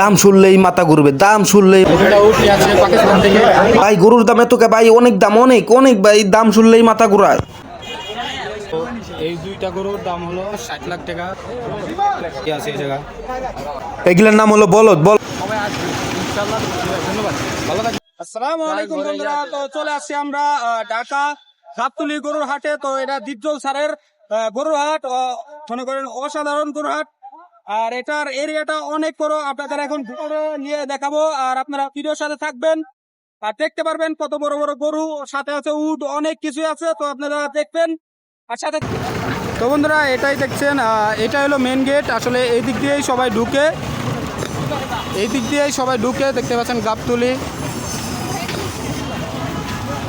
দাম শুনলেই মাথা ঘুরবে দাম শুনলেই এটা উঠে আছে ভাই গরুর দাম এত ভাই অনেক দাম অনেক অনেক ভাই দাম শুনলেই মাথা ঘুরায়। এই দুইটা গরুর দাম হলো ষাট লাখ টাকা। কি আছে এই জায়গা এগুলোর নাম হলো বলদ বল আসসালামু আলাইকুম বন্ধুরা তো চলে আসছি আমরা ঢাকা গাবতলি গরুর হাটে। তো এটা দীপজল স্যারের গরুর হাট মনে করেন অসাধারণ গরুর হাট। আর এটার এরিয়াটা অনেক বড়। আপনাদের এখন নিয়ে দেখাবো। আর আপনারা ভিডিওর সাথে থাকবেন। আর দেখতে পারবেন কত বড় বড় গরু। সাথে আছে উড অনেক কিছু আছে। তো আপনারা দেখবেন। আর সাথে তো বন্ধুরা, এটাই দেখছেন এটা হলো মেন গেট আসলে এই দিক দিয়েই সবাই ঢুকে। এই দিক দিয়েই সবাই ঢুকে। দেখতে পাচ্ছেন গাবতুলি।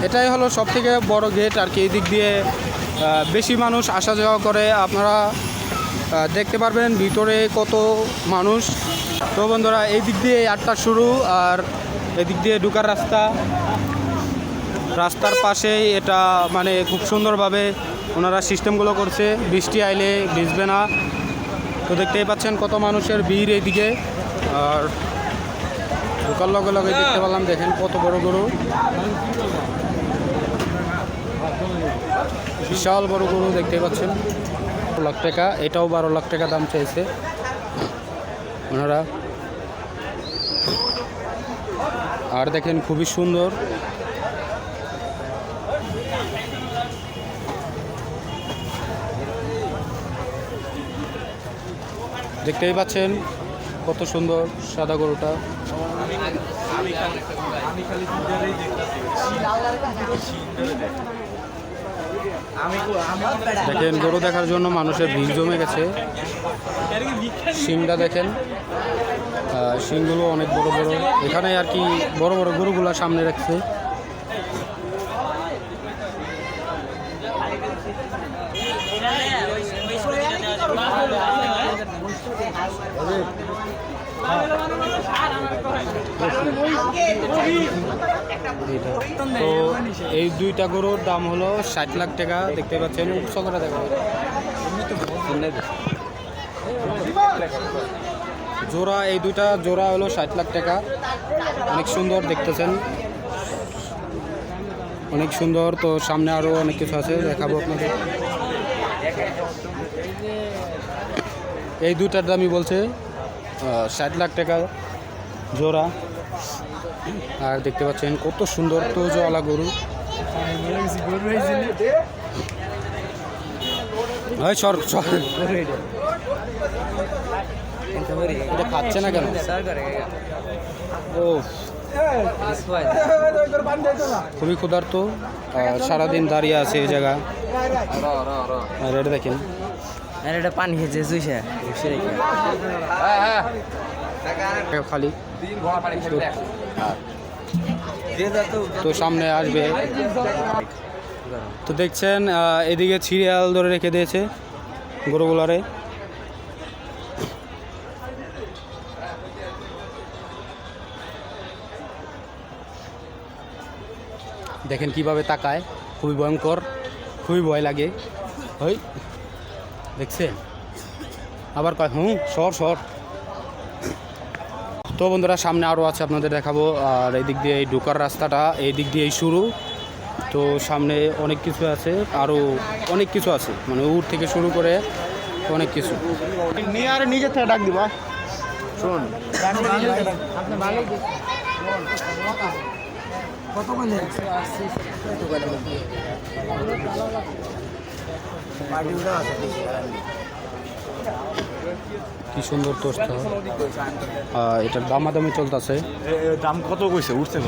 এটাই হলো সব থেকে বড় গেট আর কি। এই দিক দিয়ে বেশি মানুষ আসা যাওয়া করে। আপনারা দেখতে পারবেন ভিতরে কত মানুষ। তো বন্ধুরা, এই দিক দিয়ে আটটা শুরু আর এদিক দিয়ে ঢুকার রাস্তা। রাস্তার পাশেই এটা মানে খুব সুন্দরভাবে ওনারা সিস্টেমগুলো করছে। বৃষ্টি আইলে ভিজবে না। তো দেখতেই পাচ্ছেন কত মানুষের ভিড় এইদিকে। আর ঢোকার লগে লগে দেখতে পেলাম, দেখেন কত বড় গরু। বিশাল বড় গরু দেখতে পাচ্ছেন। লাখ টাকা, এটাও বারো লাখ টাকা দাম চাইছে। ওনারা আর দেখেন খুবই সুন্দর। দেখতেই পাচ্ছেন কত সুন্দর সাদা গরুটা। দেখেন গরু দেখার জন্য মানুষের ভিড় জমে গেছে। শিংটা দেখেন। আহ, শিংগুলো অনেক বড় বড়। এখানে আর কি বড় বড় গরুগুলা সামনে রাখছে। তো এই দুইটা গরুর দাম হলো ষাট লাখ টাকা দেখতে পাচ্ছেন উৎস করে দেখা জোড়া এই দুইটা জোড়া হলো ষাট লাখ টাকা। অনেক সুন্দর দেখতেছেন। অনেক সুন্দর। তো সামনে আরও অনেক কিছু আছে দেখাবো আপনাদের। এই দুইটার দামই বলছে ষাট লাখ টাকা জোড়া। আর দেখতে পাচ্ছেন কত সুন্দর তোজওয়ালা গরু। হয় সর সর। এটা খাচ্ছে না কেন? ও খুবই ক্ষুধার্ত আর সারাদিন দাঁড়িয়ে আছে এই জায়গা। আর এটা দেখেন। আর এটা পানি খেয়েছে খালি। তো সামনে আসবে। তো দেখছেন এদিকে সিরিয়াল ধরে রেখে দিয়েছে গরুগুলারে দেখেন কীভাবে তাকায়, খুবই ভয়ঙ্কর, খুবই ভয় লাগে। ওই, দেখছেন? আবার কয়, হুম, সর সর। তো বন্ধুরা, সামনে আরও আছে, আপনাদের দেখাবো। আর এই দিক দিয়ে এই ঢোকার রাস্তাটা এই দিক দিয়েই শুরু। তো সামনে অনেক কিছু আছে আরও অনেক কিছু আছে। মানে উট থেকে শুরু করে অনেক কিছু। নিয়ে আর থেকে ডাক দিবা শোন কি সুন্দর তোষা এটার দামাদামি চলতেছে। দাম কত কইছে? উঠছে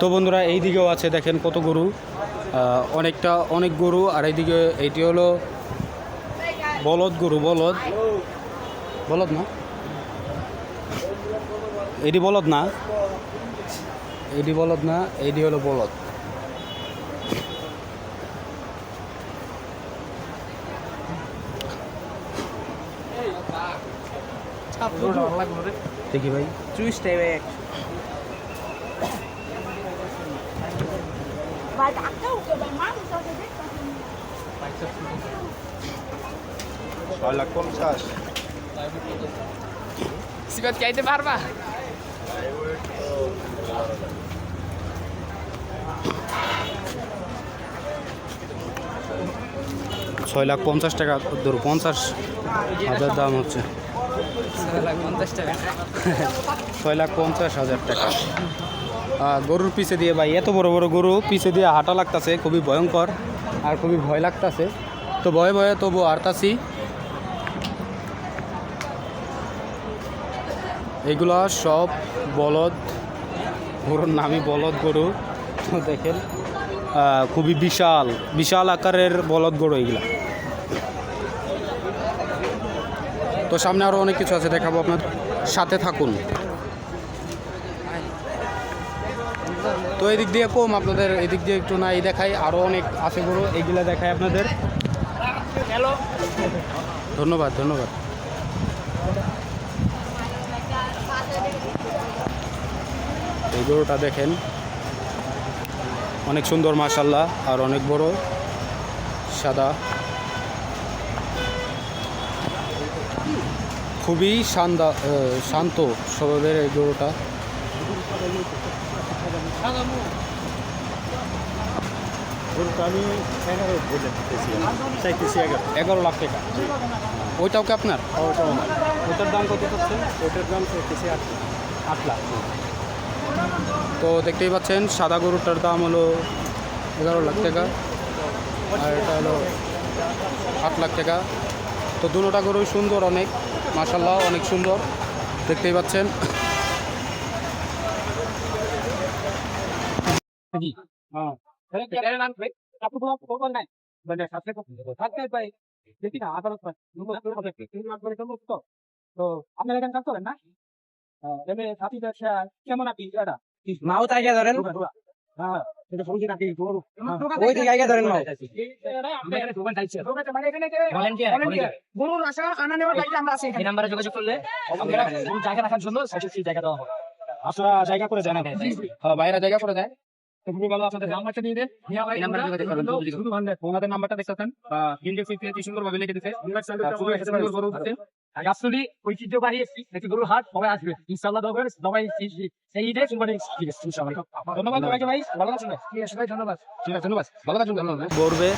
তো বন্ধুরা এই দিকেও আছে দেখেন কত গরু। অনেকটা অনেক গরু আর এইদিকে এইটি হলো বলদ গরু বলদ। বলদ না? এটি বলদ না? এটি বলদ না এটি হলো বলদ। দেখি ভাই। চুইস টাইমে Vai dar cão, que vai mais, só que deixa. ছয় লাখ পঞ্চাশ পারবা? ছয় লাখ পঞ্চাশ টাকা ধরো পঞ্চাশ হাজার দাম হচ্ছে। ছয় লাখ পঞ্চাশ হাজার টাকা। গরুর পিছে দিয়ে ভাই এত বড় বড় গরু পিছে দিয়ে হাঁটা লাগতাছে খুবই ভয়ঙ্কর আর খুবই ভয় লাগতাছে। তো ভয়ে ভয়ে তবু হারতাছি এগুলা সব বলদ গরুর নামই বলদ গরু। তো দেখেন খুবই বিশাল বিশাল আকারের বলদ গরু এগুলা। তো সামনে আরও অনেক কিছু আছে, দেখাবো আপনার সাথে থাকুন। তো এদিক দিয়ে কম আপনাদের, এদিক দিয়ে একটু নাই দেখাই আরও অনেক আছে গরু এইগুলা দেখাই আপনাদের। ধন্যবাদ ধন্যবাদ। এই গরুটা দেখেন অনেক সুন্দর মাশাল্লাহ আর অনেক বড় সাদা। খুবই শান্দা শান্ত স্বভাবের এই গরুটা। এগারো লাখ টাকা। ওইটাও কি আপনার? ওটার দাম কত ওটার দাম চাইতেছি আট আট লাখ। তো দেখতেই পাচ্ছেন, সাদা গরুটার দাম হলো এগারো লাখ টাকা আর এটা হলো আট লাখ টাকা। তো দুটোটা গরুই সুন্দর অনেক মাসাল্লাহ অনেক সুন্দর, দেখতেই পাচ্ছেন। তো এখানে কাজ করেন না কেমন আপনি এটা মাও তাইকে ধরেন? হ্যাঁ গরুর আশা আনা নেওয়ার আমরা আছি এই নাম্বারে যোগাযোগ করলে জায়গা রাখার জন্য জায়গা দেওয়া হবে। আপনারা জায়গা করে জানা যায় বাইরে জায়গা করে দেয় তো খুবই ভালো আপনাদের নাম্বারটা দিয়ে দেন। এই নাম্বারে যোগাযোগ করবেন, যোগাযোগ করবেন। শুধু ভান্ডার ওনাদের নাম্বারটা দেখতেছেন ইন্ডিয়া ফিফটি সুন্দর ভাবে লিখে দিতে খুবই সুন্দর গরু আছে আসলে ঐতিহ্যবাহী একটি গরুর হাট সবাই আসবে। ইনশাল্লাহ দরকার সবাই এই- এই ঈদে কুরবানি ঠিক আছে ইনশাআল্লাহ। ধন্যবাদ সবাইকে ভাই ভালো আছেন ভাই ঠিক আছে ভাই ধন্যবাদ। ঠিক আছে ধন্যবাদ। ভালো আছেন ধন্যবাদ গড়বে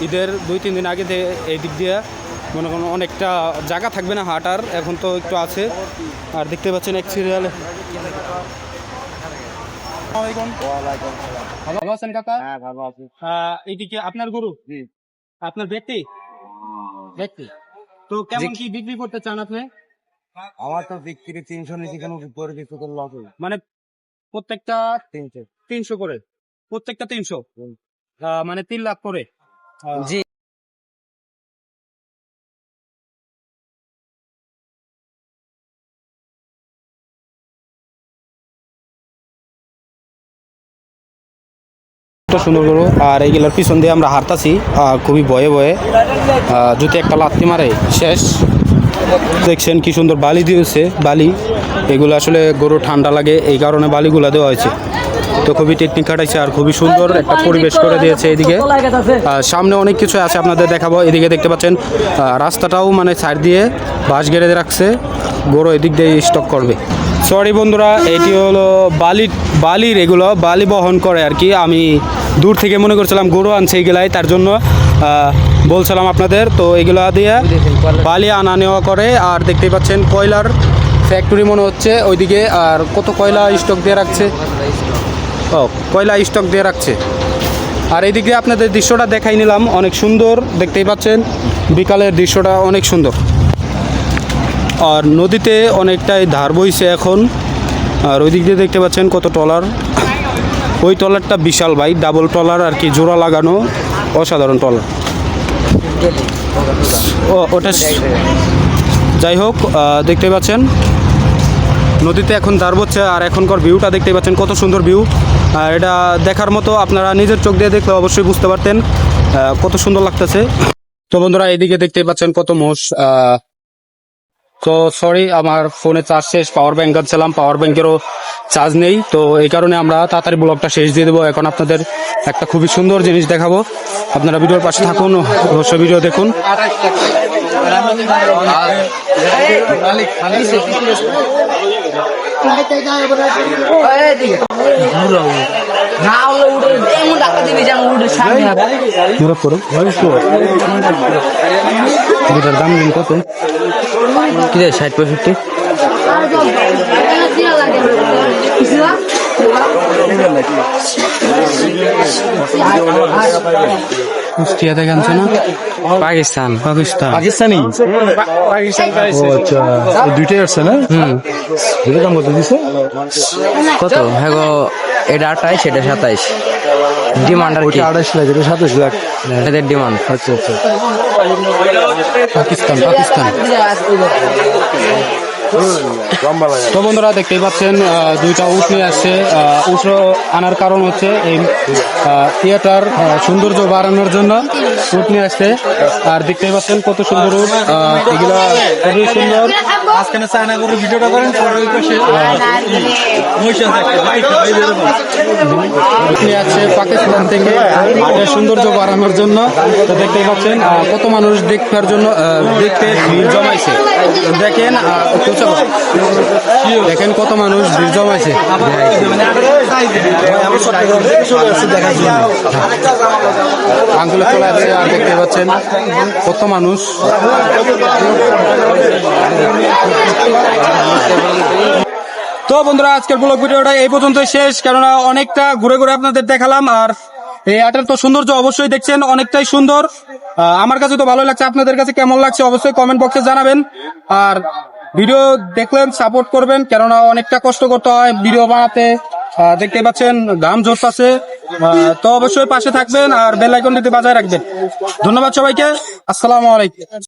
ঈদের দুই তিন দিন আগে এই দিক দিয়ে মনে করুন অনেকটা জায়গা থাকবে না হাটার এখন তো একটু আছে। আর দেখতে পাচ্ছেন এক সিরিয়ালে ভালো আছেন কাকা? হ্যাঁ ভালো আছি। আপনার গরু? জি। আপনার ব্যক্তি? ব্যক্তি? তো কেমন কি বিক্রি করতে চান আপনি? আমার তো বিক্রি তিনশো নিচে কেন উপরে হবে মানে প্রত্যেকটা তিনশো। তিনশো করে? প্রত্যেকটা তিনশো। মানে তিন লাখ করে? জি। সুন্দর গরু। আর এইগুলোর পিছন দিয়ে আমরা হারতাছি খুবই ভয়ে ভয়ে। যদি একটা লাত্তি মারে, শেষ। দেখছেন কি সুন্দর বালি দিয়েছে, বালি। এগুলো আসলে গরু ঠান্ডা লাগে, এই কারণে বালিগুলো দেওয়া হয়েছে। তো খুবই টেকনিক খাটাইছে আর খুবই সুন্দর একটা পরিবেশ করে দিয়েছে এদিকে। সামনে অনেক কিছু আছে আপনাদের দেখাবো। এদিকে দেখতে পাচ্ছেন রাস্তাটাও মানে সাইড দিয়ে বাঁশ গেড়ে রাখছে। গরু এদিক দিয়ে স্টক করবে। সরি বন্ধুরা, এটি হলো বালি বালির এগুলো বালি বহন করে আর কি। আমি দূর থেকে মনে করছিলাম গরু আনছে এইগুলাই তার জন্য বলছিলাম আপনাদের, তো এগুলা দিয়ে বালি আনা নেওয়া করে, আর দেখতেই পাচ্ছেন কয়লার ফ্যাক্টরি মনে হচ্ছে ওইদিকে, আর কত কয়লা স্টক দিয়ে রাখছে? ও, কয়লা স্টক দিয়ে রাখছে। আর এইদিকে আপনাদের দৃশ্যটা দেখাই নিলাম, অনেক সুন্দর, দেখতেই পাচ্ছেন, বিকালের দৃশ্যটা অনেক সুন্দর। আর নদীতে অনেকটাই ধার বইছে এখন। আর ওই দিক দিয়ে দেখতে পাচ্ছেন কত টলার ওই টলারটা বিশাল ভাই, ডাবল টলার আর কি, জোড়া লাগানো অসাধারণ টলার ও, ওটা যাই হোক দেখতে পাচ্ছেন। নদীতে এখন দাঁড় হচ্ছে আর এখনকার ভিউটা দেখতে পাচ্ছেন, কত সুন্দর ভিউ। আর এটা দেখার মতো আপনারা নিজের চোখ দিয়ে দেখলে অবশ্যই বুঝতে পারতেন কত সুন্দর লাগতেছে। তো বন্ধুরা, এইদিকে দেখতে পাচ্ছেন কত মোষ তো সরি আমার ফোনে চার্জ শেষ পাওয়ার ব্যাংক আনছিলাম পাওয়ার ব্যাংকেরও চার্জ নেই তো এই কারণে আমরা তাড়াতাড়ি ব্লগটা শেষ দিয়ে দেবো। এখন আপনাদের একটা খুবই সুন্দর জিনিস দেখাবো। আপনারা ভিডিওর পাশে থাকুন অবশ্যই ভিডিও দেখুন। দাম কত কি রে ষাট পঁয়ষট্টি? কুষ্টিয়া থেকে আনছে না পাকিস্তান পাকিস্তান। পাকিস্তানি? ও আচ্ছা দুইটাই আসছে না? হুম। দুটো দাম কত দিছে? কত? হ্যাঁ গো এটা আঠাইশ এটা সাতাইশ। ডিমান্ড আর কি? আড়াইশ লাখ এটা সাতাশ লাখ। এদের ডিমান্ড। আচ্ছা আচ্ছা। পাকিস্তান পাকিস্তান। তো বন্ধুরা দেখতেই পাচ্ছেন দুইটা উট নিয়ে আসছে। উট আনার কারণ হচ্ছে এই থিয়েটার সৌন্দর্য বাড়ানোর জন্য উট নিয়ে আসছে। আর দেখতেই পাচ্ছেন কত সুন্দর উট এগুলা খুবই সুন্দর। চায়না করে ভিডিওটা করেন নিয়ে আসছে পাকিস্তান থেকে সৌন্দর্য বাড়ানোর জন্য। তো দেখতেই পাচ্ছেন কত মানুষ দেখার জন্য দেখতে ভিড় জমাইছে। দেখেন। দেখেন কত মানুষ ভিড় জমাইছে। আঙ্গুলে চলে আসছে, আর দেখতে পাচ্ছেন কত মানুষ। তো বন্ধুরা, আজকের ব্লগ ভিডিওটা এই পর্যন্ত শেষ। কেননা অনেকটা ঘুরে ঘুরে আপনাদের দেখালাম, আর এই আটার তো সৌন্দর্য অবশ্যই দেখছেন, অনেকটাই সুন্দর। আমার কাছে তো ভালো লাগছে, আপনাদের কাছে কেমন লাগছে অবশ্যই কমেন্ট বক্সে জানাবেন। আর ভিডিও দেখলেন সাপোর্ট করবেন, কেননা অনেকটা কষ্ট করতে হয় ভিডিও বানাতে। দেখতে পাচ্ছেন ঘাম জোর আছে তো অবশ্যই পাশে থাকবেন আর বেল আইকনটিতে বাজায় রাখবেন। ধন্যবাদ সবাইকে, আসসালাম আলাইকুম।